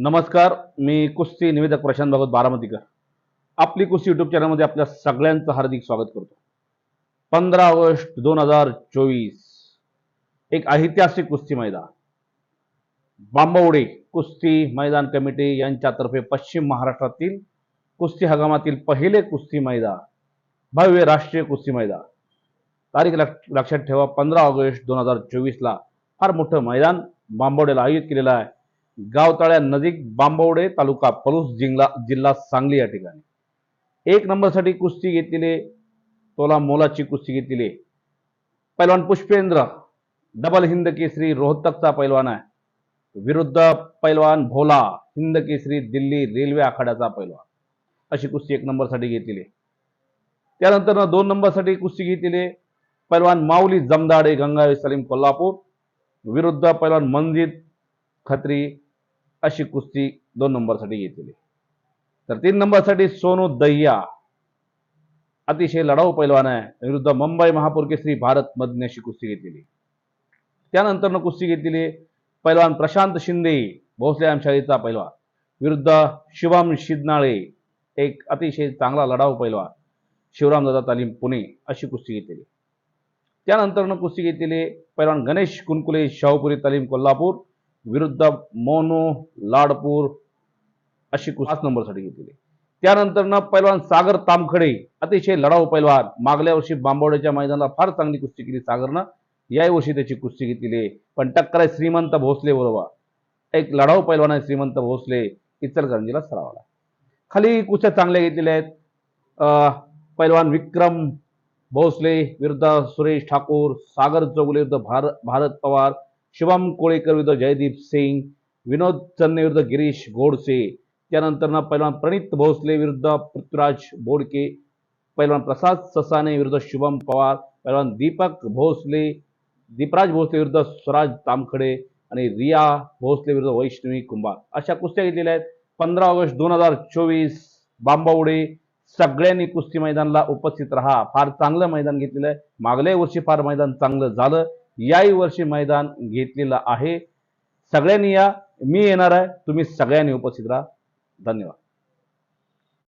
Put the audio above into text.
नमस्कार मी कुस्ती निवेदक प्रशांत भागवत बारामतीकर. आपली कुस्ती युट्यूब चॅनलमध्ये आपल्या सगळ्यांचं हार्दिक स्वागत करतो. पंधरा ऑगस्ट दोन हजार चोवीस. एक ऐतिहासिक कुस्ती मैदान. बांबवडे कुस्ती मैदान कमिटी यांच्यातर्फे पश्चिम महाराष्ट्रातील कुस्ती हंगामातील पहिले कुस्ती मैदान भव्य राष्ट्रीय कुस्ती मैदान. तारीख लक्ष- लक्षात ठेवा पंधरा ऑगस्ट दोन हजार चोवीसला फार मोठं मैदान बांबवडेला आयोजित केलेलं आहे. गावतळ्यानजीक बांबवडे तालुका पलूस जिल्हा जिल्हा सांगली या ठिकाणी. एक नंबरसाठी कुस्ती घेतलेले तोला मोलाची कुस्ती घेतलेली. पैलवान पुष्पेंद्र डबल हिंद केसरी रोहतकचा पैलवान आहे. विरुद्ध पैलवान भोला हिंद केसरी दिल्ली रेल्वे आखाड्याचा पैलवान. अशी कुस्ती एक नंबरसाठी घेतलेली. त्यानंतर दोन नंबरसाठी कुस्ती घेतलेली पैलवान माऊली जमदाडे गंगावे सलीम कोल्हापूर. विरुद्ध पैलवान मंजित खत्री अशी कुस्ती दोन नंबरसाठी घेतलेली. तर तीन नंबरसाठी सोनू दय्या अतिशय लढाऊ पैलवान आहे. विरुद्ध मुंबई महापौर केसरी भारत मधने अशी कुस्ती घेतलेली. त्यानंतरनं कुस्ती घेतलेली पैलवान प्रशांत शिंदे भोसले आमशालीचा पैलवान. विरुद्ध शिवम शिदनाळे एक अतिशय चांगला लढाऊ पैलवान. शिवरामदादा तालीम पुणे अशी कुस्ती घेतलेली. त्यानंतरनं कुस्ती घेतलेली पैलवान गणेश कुनकुले शाहूपुरी तालीम कोल्हापूर. विरुद्ध मोनू लाडपूर अशी कुस्ती पाच नंबरसाठी घेतलेली. त्यानंतर पैलवान सागर तामखडे अतिशय लढाऊ पैलवान मागल्या वर्षी बांबवड्याच्या मैदानाला फार चांगली कुस्ती केली सागरनं. याही वर्षी त्याची कुस्ती घेतलेली आहे. पण टक्कर आहे श्रीमंत भोसले बरोबर. एक लढाऊ पैलवान आहे श्रीमंत भोसले इचलकरंजीला सरावला. खाली कुस्त्या चांगल्या घेतलेल्या आहेत. पैलवान विक्रम भोसले विरुद्ध सुरेश ठाकूर सागर चौगुले विरुद्ध भार भारत पवार शुभम कोळेकर विरुद्ध जयदीप सिंग विनोद चन्ने विरुद्ध गिरीश गोडसे त्यानंतर पहिला प्रणित भोसले विरुद्ध पृथ्वीराज बोडके पैलवान प्रसाद ससाने विरुद्ध शुभम पवार पहिलवान दीपक भोसले दीपराज भोसले विरुद्ध स्वराज तामखडे आणि रिया भोसले विरुद्ध वैष्णवी कुंभार. अशा कुस्त्या घेतलेल्या आहेत. पंधरा ऑगस्ट दोन हजार चोवीस बांबावडे सगळ्यांनी कुस्ती मैदानाला उपस्थित राहा. फार चांगलं मैदान घेतलेलं आहे. मागल्या वर्षी फार मैदान चांगलं झालं. याही वर्षी मैदान घेतलेलं आहे. सगळ्यांनी या. मी येणार आहे. तुम्ही सगळ्यांनी उपस्थित राहा. धन्यवाद.